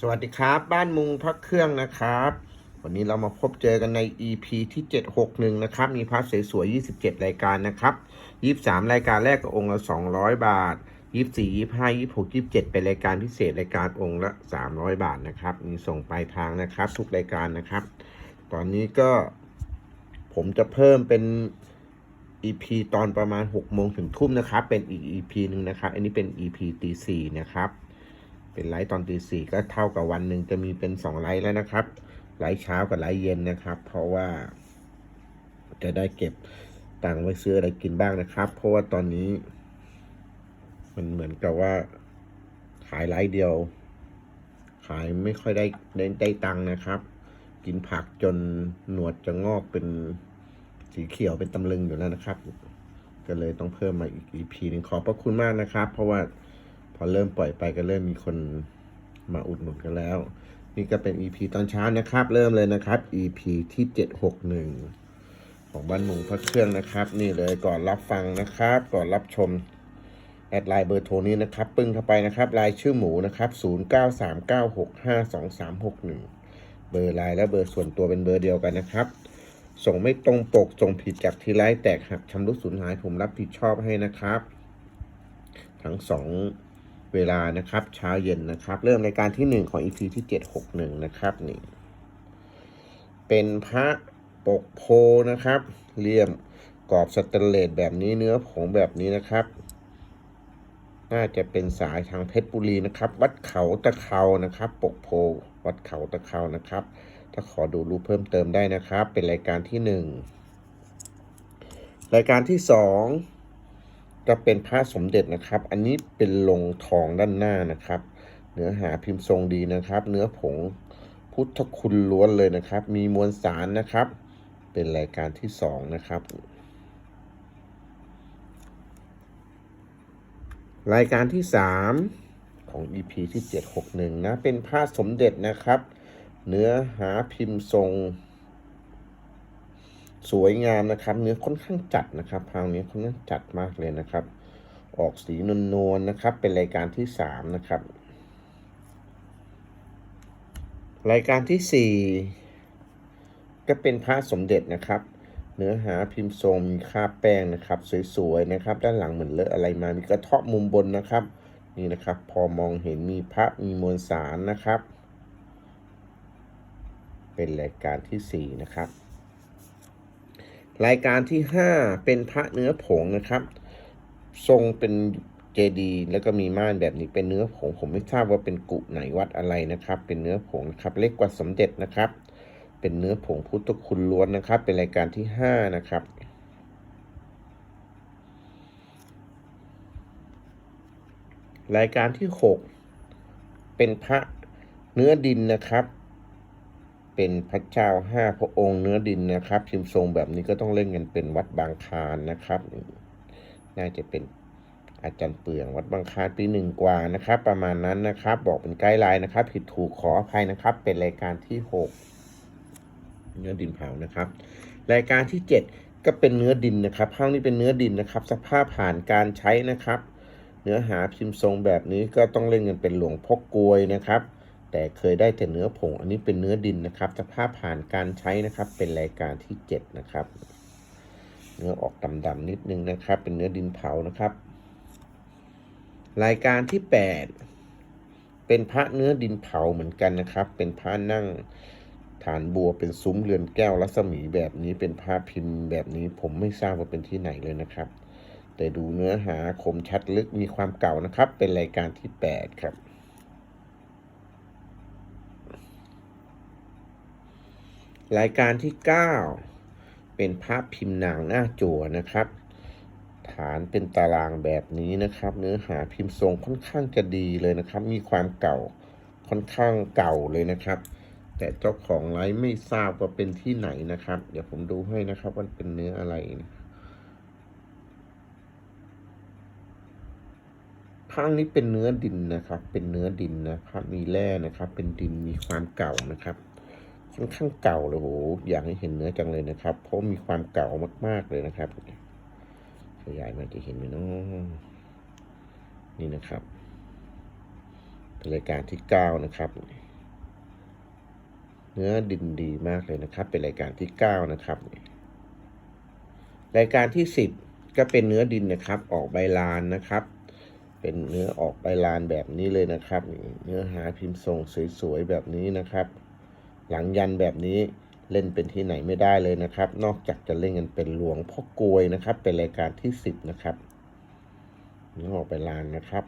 สวัสดีครับ บ้านมุงพระเครื่องนะครับ วันนี้เรามาพบเจอกันใน EP ที่ 761 นะครับ มีพระสวยๆ27 รายการนะครับ 23 รายการแรกก็องค์ละ 200 บาท 24 25 26 27 เป็นรายการพิเศษรายการองค์ละ 300 บาทนะครับ มีส่งปลายทางนะครับ ทุกรายการนะครับ ตอนนี้ก็ผมจะเพิ่มเป็น EP ตอนประมาณ6โมงถึงทุ่มนะครับ เป็นอีก EP หนึ่งนะครับ อันนี้เป็น EP ตี4นะครับ เป็นไลฟ์ตอนตีสี่ก็เท่ากับวันหนึ่งจะมีเป็นสองไลฟ์แล้วนะครับ ไลฟ์เช้ากับไลฟ์เย็นนะครับ เพราะว่า จะได้เก็บตังค์ไว้ซื้ออะไรกินบ้างนะครับ เพราะว่าตอนนี้ มันเหมือนกับว่า ขายไลฟ์เดียว ขายไม่ค่อยได้ได้ได้ตังค์นะครับ กินผักจนหนวดจะงอกเป็นสีเขียวเป็นตำลึงอยู่แล้วนะครับ ก็เลยต้องเพิ่มมาอีก EP หนึ่งขอบพระคุณมากนะครับ เพราะว่า พอเริ่มปล่อยไปก็เริ่มมีคนมาอุดหนุนกันแล้ว นี่ก็เป็น EP ตอนเช้านะครับ เริ่มเลยนะครับ EP ที่ 761 ของบ้านมุงพระเครื่องนะครับ นี่เลยก่อนรับฟังนะครับ ก่อนรับชมแอดไลน์เบอร์โทรนี้นะครับ ปึ้งเข้าไปนะครับไลน์ชื่อหมูนะครับ 0939652361 เบอร์ไลน์และเบอร์ส่วนตัวเป็นเบอร์เดียวกันนะครับ ส่งไม่ตรงปก ส่งผิดจากทีไลน์แตกหักชำรุดสูญหายผมรับผิดชอบให้นะครับ ทั้งสอง เวลานะครับ เช้าเย็นนะครับ เริ่มรายการที่หนึ่งของ EP ที่761นะครับนี่ เป็นพระปกโพนะครับเลี่ยมกรอบสแตนเลสแบบนี้เนื้อผงแบบนี้นะครับ น่าจะเป็นสายทางเพชรบุรีนะครับ วัดเขาตะเขานะครับ ปกโพวัดเขาตะเขานะครับ ถ้าขอดูรูปเพิ่มเติมได้นะครับ เป็นรายการที่หนึ่งรายการที่สอง จะเป็นพระสมเด็จนะครับ อันนี้เป็นลงทองด้านหน้านะครับ เนื้อหาพิมพ์ทรงดีนะครับ เนื้อผงพุทธคุณล้วนเลยนะครับ มีมวลสารนะครับ เป็นรายการที่สองนะครับ รายการที่สามของ EP ที่ 761 นะ เป็นพระสมเด็จนะครับ เนื้อหาพิมพ์ทรง สวยงามนะครับ เนื้อค่อนข้างจัดนะครับพาวนี้ค่อนข้างจัดมากเลยนะครับ ออกสีนวลๆนะครับ เป็นรายการที่สามนะครับ รายการที่สี่ก็เป็นพระสมเด็จนะครับ เนื้อหาพิมพ์ทรงมีคราบแป้งนะครับ สวยๆนะครับ ด้านหลังเหมือนเลอะอะไรมามีกระเทาะมุมบนนะครับ นี่นะครับ พอมองเห็นมีพระมีมวลสารนะครับ เป็นรายการที่สี่นะครับ รายการที่ 5 เป็นพระเนื้อผงนะครับ ทรงเป็นเจดีแล้วก็มีม่านแบบนี้เป็นเนื้อผงผมไม่ทราบว่าเป็นกุไหนวัดอะไรนะครับ เป็นเนื้อผงนะครับ เล็กกว่าสมเด็จนะครับ เป็นเนื้อผงพุทธคุณล้วนนะครับ เป็นรายการที่ 5 นะครับรายการที่ 6 เป็นพระเนื้อดินนะครับ เป็นพระเจ้าห้าพระองค์เนื้อดินนะครับพิมพ์ทรงแบบนี้ก็ต้องเล่นกันเป็นวัดบางคานนะครับ น่าจะเป็นอาจารย์เปลืองวัดบางคานปีหนึ่งกว่านะครับ ประมาณนั้นนะครับ บอกเป็นไกด์ไลน์นะครับ ผิดถูกขออภัยนะครับ เป็นรายการที่หกเนื้อดินเผานะครับ รายการที่เจ็ดก็เป็นเนื้อดินนะครับภาคนี้เป็นเนื้อดินนะครับ สภาพผ่านการใช้นะครับ เนื้อหาพิมพ์ทรงแบบนี้ก็ต้องเล่นกันเป็นหลวงพ่อกลวยนะครับ แต่เคยได้แต่เนื้อผง อันนี้เป็นเนื้อดินนะครับสภาพผ่านการใช้นะครับ เป็นรายการที่ 7 นะครับ เนื้อออกดำๆนิดนึงนะครับ เป็นเนื้อดินเผานะครับ รายการที่ 8 เป็นพระเนื้อดินเผาเหมือนกันนะครับ เป็นพระนั่งฐานบัวเป็นซุ้มเรือนแก้วรัศมีแบบนี้เป็นพระพิมพ์แบบนี้ผมไม่ทราบว่าเป็นที่ไหนเลยนะครับ แต่ดูเนื้อหาคมชัดลึกมีความเก่านะครับ เป็นรายการที่ 8 ครับ รายการที่ 9 เป็นพระพิมพ์นางหน้าจั่วนะครับ ฐานเป็นตารางแบบนี้นะครับ เนื้อหาพิมพ์ทรงค่อนข้างจะดีเลยนะครับ มีความเก่าค่อนข้างเก่าเลยนะครับ แต่เจ้าของไลฟ์ไม่ทราบว่าเป็นที่ไหนนะครับ เดี๋ยวผมดูให้นะครับว่าเป็นเนื้ออะไรนะข้างนี้เป็นเนื้อดินนะครับ เป็นเนื้อดินนะครับมีแร่นะครับ เป็นดินมีความเก่านะครับ ค่อนข้างเก่าเลยโหอยากให้เห็นเนื้อจังเลยนะครับ เพราะมีความเก่ามาก ๆเลยนะครับขยายมาจะเห็นไหมเนาะนี่นะครับรายการที่เก้านะครับ เนื้อดินดีมากเลยนะครับ เป็นรายการที่เก้านะครับ รายการที่สิบก็เป็นเนื้อดินนะครับ ออกใบลานนะครับ เป็นเนื้อออกใบลานแบบนี้เลยนะครับ เนื้อหาพิมพ์ทรงสวยๆแบบนี้นะครับ หลังยันแบบนี้เล่นเป็นที่ไหนไม่ได้เลยนะครับ นอกจากจะเล่นกันเป็นหลวงพ่อกลวยนะครับ เป็นรายการที่สิบนะครับเนื้ออกใบลานนะครับ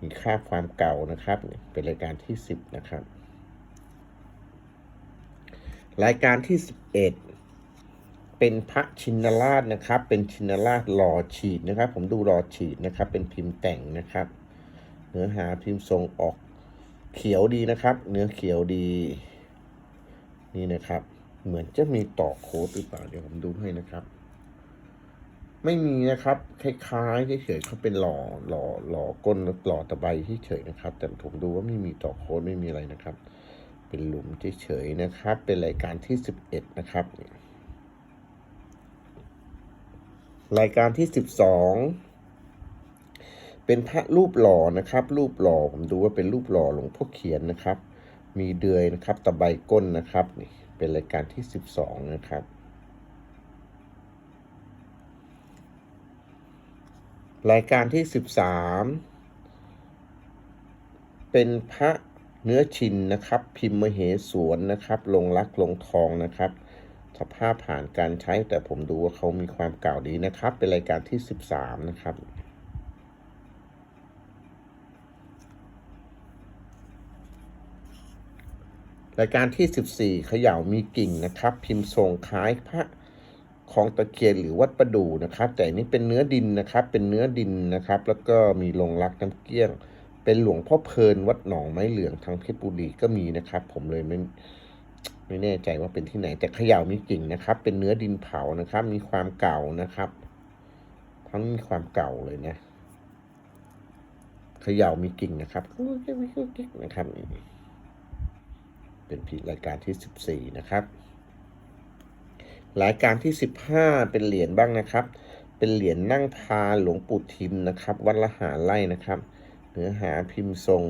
มีค่าความเก่านะครับ เป็นรายการที่สิบนะครับ รายการที่สิบเอ็ดเป็นพระชินราชนะครับ เป็นชินราชหล่อฉีดนะครับ ผมดูหล่อฉีดนะครับ เป็นพิมพ์แต่งนะครับ เนื้อหาพิมพ์ทรงออกเขียวดีนะครับ เนื้อเขียวดี นี่นะครับ เหมือนจะมีต่อโค้ดหรือเปล่าเดี๋ยวผมดูให้นะครับ ไม่มีนะครับ คล้ายๆเฉยๆเขาเป็นหล่อหล่อหล่อก้นหล่อตะไบเฉยๆนะครับ แต่ผมดูว่าไม่มีต่อโค้ดไม่มีอะไรนะครับ เป็นหลุมเฉยๆนะครับ เป็นรายการที่สิบเอ็ดนะครับ รายการที่สิบสองเป็นพระรูปหล่อนะครับ รูปหล่อผมดูว่าเป็นรูปหล่อหลวงพ่อเขียนนะครับ มีเดือยนะครับตะไบก้นนะครับนี่เป็นรายการที่สิบสองนะครับ รายการที่สิบสามเป็นพระเนื้อชินนะครับ พิมพ์มเหสวนนะครับ ลงรักลงทองนะครับ สภาพผ่านการใช้แต่ผมดูว่าเขามีความเก่าดีนะครับ เป็นรายการที่สิบสามนะครับ รายการที่ 14 เขย่ามีกิ่งนะครับ พิมพ์ทรงคล้ายพระของตะเคียนหรือวัดประดูนะครับ แต่นี้เป็นเนื้อดินนะครับ เป็นเนื้อดินนะครับ แล้วก็มีลงรักน้ำเกี้ยง เป็นหลวงพ่อเพลินวัดหนองไม้เหลืองทางเพชรบุรีก็มีนะครับ ผมเลยไม่ไม่แน่ใจว่าเป็นที่ไหน แต่เขย่ามีกิ่งนะครับ เป็นเนื้อดินเผานะครับ มีความเก่านะครับทั้งมีความเก่าเลยนะเขย่ามีกิ่งนะครับนะครับ เป็นพิรายการที่ 14 นะครับ รายการที่ 15 เป็นเหรียญบ้างนะครับ เป็นเหรียญนั่งพาหลวงปู่ทิมนะครับ วัดละหาไล่นะครับ เนื้อหาพิมพ์ทรง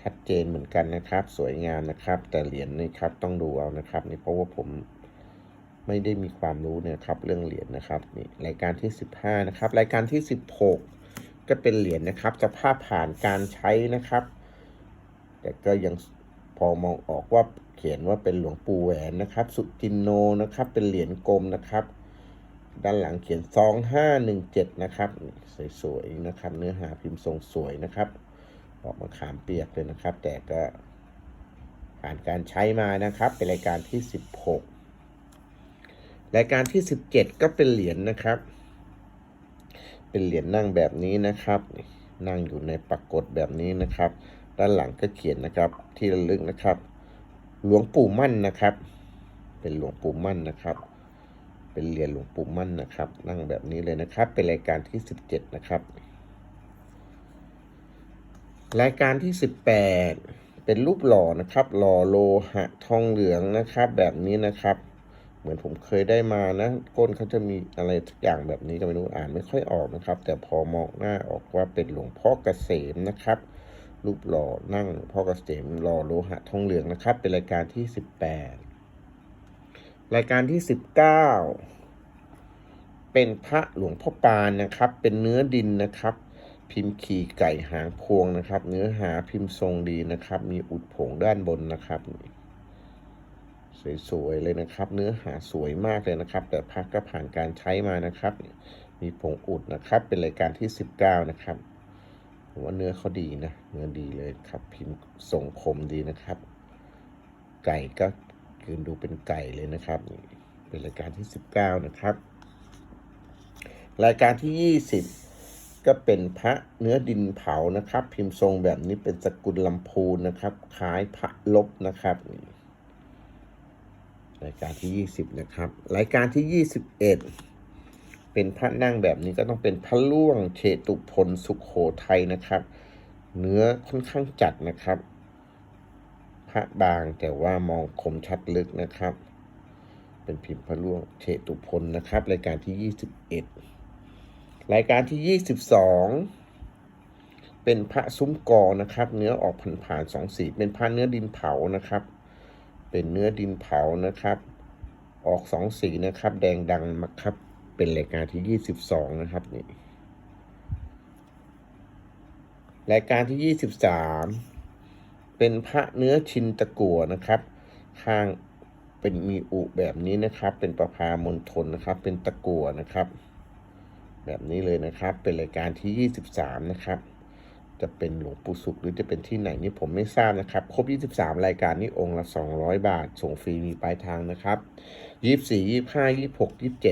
ชัดเจนเหมือนกันนะครับ สวยงามนะครับ แต่เหรียญนี่ครับต้องดูเอานะครับนี่เพราะว่าผมไม่ได้มีความรู้นี่ยครับ เรื่องเหรียญนะครับนี่รายการที่ 15 นะครับ รายการที่ 16 ก็เป็นเหรียญนะครับ สภาพผ่านการใช้นะครับ แต่ก็ยังพอมองออกว่าเขียนว่าเป็นหลวงปู่แหวนนะครับ สุจินโนนะครับ เป็นเหรียญกลมนะครับ ด้านหลังเขียนซองห้าหนึ่งเจ็ดนะครับ สวยๆนะครับ เนื้อหาพิมพ์ทรงสวยนะครับ ออกมาขามเปียกเลยนะครับ แต่ก็ผ่านการใช้มานะครับ เป็นรายการที่สิบหกรายการที่สิบเจ็ดก็เป็นเหรียญนะครับ เป็นเหรียญนั่งแบบนี้นะครับ นั่งอยู่ในปรากฏแบบนี้นะครับ ด้านหลังก็เขียนนะครับ ที่ระลึกนะครับ หลวงปู่มั่นนะครับ เป็นหลวงปู่มั่นนะครับ เป็นเหรียญหลวงปู่มั่นนะครับ นั่งแบบนี้เลยนะครับ เป็นรายการที่สิบเจ็ดนะครับ รายการที่สิบแปดเป็นรูปหล่อนะครับหล่อโลหะทองเหลืองนะครับ แบบนี้นะครับเหมือนผมเคยได้มานะ ก้นเขาจะมีอะไรทุกอย่างแบบนี้ก็ไม่รู้อ่านไม่ค่อยออกนะครับ แต่พอมองหน้าออกว่าเป็นหลวงพ่อเกษมนะครับ รูปหล่อนั่งพ่อเกษมหล่อโลหะทองเหลืองนะครับ เป็นรายการที่สิบแปดรายการที่สิบเก้าเป็นพระหลวงพ่อปานนะครับ เป็นเนื้อดินนะครับ พิมพ์ขี่ไก่หางพวงนะครับ เนื้อหาพิมพ์ทรงดีนะครับ มีอุดผงด้านบนนะครับสวยๆเลยนะครับ เนื้อหาสวยมากเลยนะครับ แต่พักก็ผ่านการใช้มานะครับ มีผงอุดนะครับ เป็นรายการที่ 19 นะครับ ผมว่าเนื้อเขาดีนะ เนื้อดีเลยครับ พิมพ์ทรงคมดีนะครับ ไก่ก็คืนดูเป็นไก่เลยนะครับ เป็นรายการที่ 19 นะครับ รายการที่ 20 ก็เป็นพระเนื้อดินเผานะครับ พิมพ์ทรงแบบนี้เป็นสกุลลำพูนนะครับ คล้ายพระลบนะครับรายการที่ 20 นะครับ รายการที่ 21 เป็นพระนั่งแบบนี้ก็ต้องเป็นพระล่วงเชตุพลสุขโขทัยนะครับ เนื้อค่อนข้างจัดนะครับ พระบางแต่ว่ามองคมชัดลึกนะครับ เป็นพิมพ์พระล่วงเชตุพลนะครับ รายการที่ 21 รายการที่ 22 เป็นพระซุ้มกอนะครับ เนื้อออกผ่านผ่านๆสองสีเป็นพระเนื้อดินเผานะครับ เป็นเนื้อดินเผานะครับ ออกสองสีนะครับ แดงดังมากครับ เป็นรายการที่ยี่สิบสองนะครับนี่รายการที่ยี่สิบสามเป็นพระเนื้อชินตะกัวนะครับ ข้างเป็นมีอุแบบนี้นะครับ เป็นประพามณฑลนะครับ เป็นตะกัวนะครับ แบบนี้เลยนะครับ เป็นรายการที่23นะครับ จะเป็นหลวงปู่สุขหรือจะเป็นที่ไหนนี่ผมไม่ทราบนะครับ ครบ23รายการนี้องค์ละ200บาท ส่งฟรีมีปลายทางนะครับ24 25 26 27เ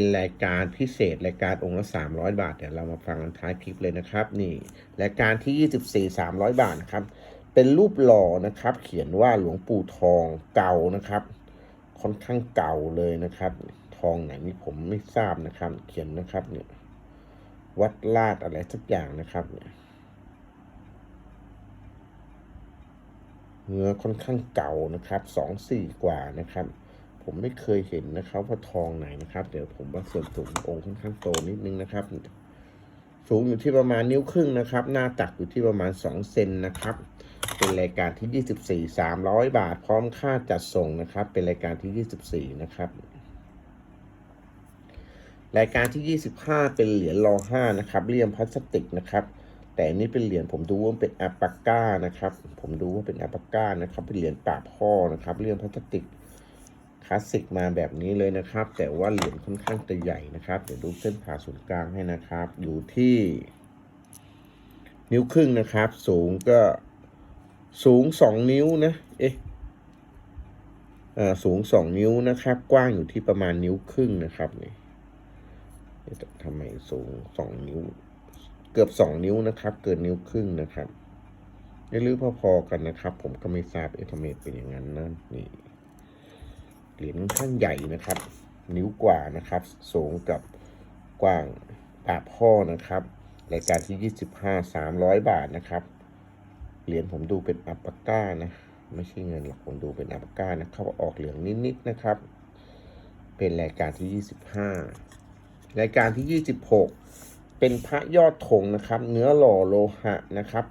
ป็นรายการพิเศษรายการองค์ละ 300 บาท เดี๋ยวเรามาฟังกันท้ายคลิปเลยนะครับนี่รายการที่ 24 300 บาทนะครับ เป็นรูปหล่อนะครับ เขียนว่าหลวงปู่ทองเก่านะครับ ค่อนข้างเก่าเลยนะครับ ทองไหนนี่ผมไม่ทราบนะครับ เขียนนะครับเนี่ยวัดลาดอะไรสักอย่างนะครับเนี่ยเนื้อค่อนข้างเก่านะครับสองสี่กว่านะครับ ผมไม่เคยเห็นนะครับ ว่าทองไหนนะครับ เดี๋ยวผมว่าส่วนสูงองค์ค่อนข้างโตนิดนึงนะครับ สูงอยู่ที่ประมาณนิ้วครึ่งนะครับ หน้าตักอยู่ที่ประมาณสองเซนนะครับ เป็นรายการที่ 24 300 บาท พร้อมค่าจัดส่งนะครับ เป็นรายการที่ 24 นะครับรายการที่ 25 เป็นเหรียญรอ5นะครับเลี่ยมพลาสติกนะครับ แต่อันนี้เป็นเหรียญผมดูว่าเป็นแอปปาก้านะครับ ผมดูว่าเป็นแอปปาก้านะครับ เป็นเหรียญปากพ่อนะครับเลี่ยมพลาสติก คลาสสิกมาแบบนี้เลยนะครับ แต่ว่าเหรียญค่อนข้างจะใหญ่นะครับ เดี๋ยวดูเส้นผ่าศูนย์กลางให้นะครับ อยู่ที่ นิ้วครึ่งนะครับ สูงก็สูงสองนิ้วนะ เอ๊ะสูงสองนิ้วนะครับ กว้างอยู่ที่ประมาณนิ้วครึ่งนะครับนี่ทำไมสูงสองนิ้ว เกือบสองนิ้วนะครับ เกินนิ้วครึ่งนะครับไม่รู้พอๆกันนะครับ ผมก็ไม่ทราบเอ๊ะทำไมเป็นอย่างนั้นนะนี่ เหรียญค่อนข้างใหญ่นะครับ นิ้วกว่านะครับ สูงกับกว้างปากพ่อนะครับ รายการที่ยี่สิบห้าสามร้อยบาทนะครับ เหรียญผมดูเป็นอัปปาก้านะ ไม่ใช่เงินหรอกผมดูเป็นอัปปาก้านะเขาออกเหลืองนิดๆนะครับ เป็นรายการที่ 25 รายการที่ 26 เป็นพระยอดธงนะครับ เนื้อหล่อโลหะนะครับ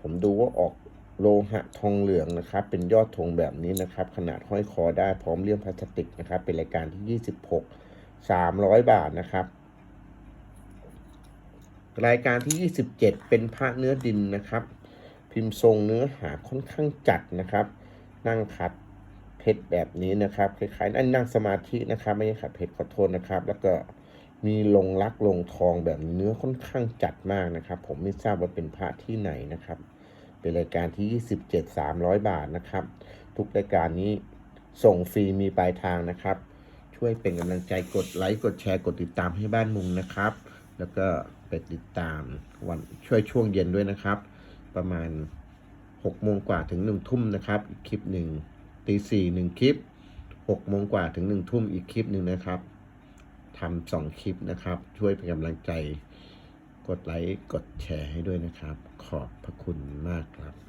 ผมดูว่าออก โลหะทองเหลืองนะครับ เป็นยอดธงแบบนี้นะครับ ขนาดห้อยคอได้พร้อมเลี่ยมพลาสติกนะครับ เป็นรายการที่ 26 300 บาทนะครับ รายการที่ 27 เป็นพระเนื้อดินนะครับ พิมพ์ทรงเนื้อหาค่อนข้างจัดนะครับ นั่งขัดเพชรแบบนี้นะครับคล้ายๆอันนั่งสมาธินะครับ ไม่ใช่ขัดเพชรขอโทษนะครับ แล้วก็มีลงรักลงทองแบบเนื้อค่อนข้างจัดมากนะครับ ผมไม่ทราบว่าเป็นพระที่ไหนนะครับ เป็นรายการที่ 27 300 บาทนะครับ ทุกรายการนี้ส่งฟรีมีปลายทางนะครับ ช่วยเป็นกำลังใจกดไลค์กดแชร์กดติดตามให้บ้านมุงนะครับ แล้วก็ไปติดตามวันช่วยช่วงเย็นด้วยนะครับ ประมาณ6โมงกว่าถึง1ทุ่มนะครับ อีกคลิปหนึ่งตีสี่หนึ่งคลิป6โมงกว่าถึง1ทุ่มอีกคลิปหนึ่งนะครับทำสองคลิปนะครับ ช่วยเป็นกำลังใจ กดไลค์ กดแชร์ให้ด้วยนะครับ ขอบพระคุณมากครับ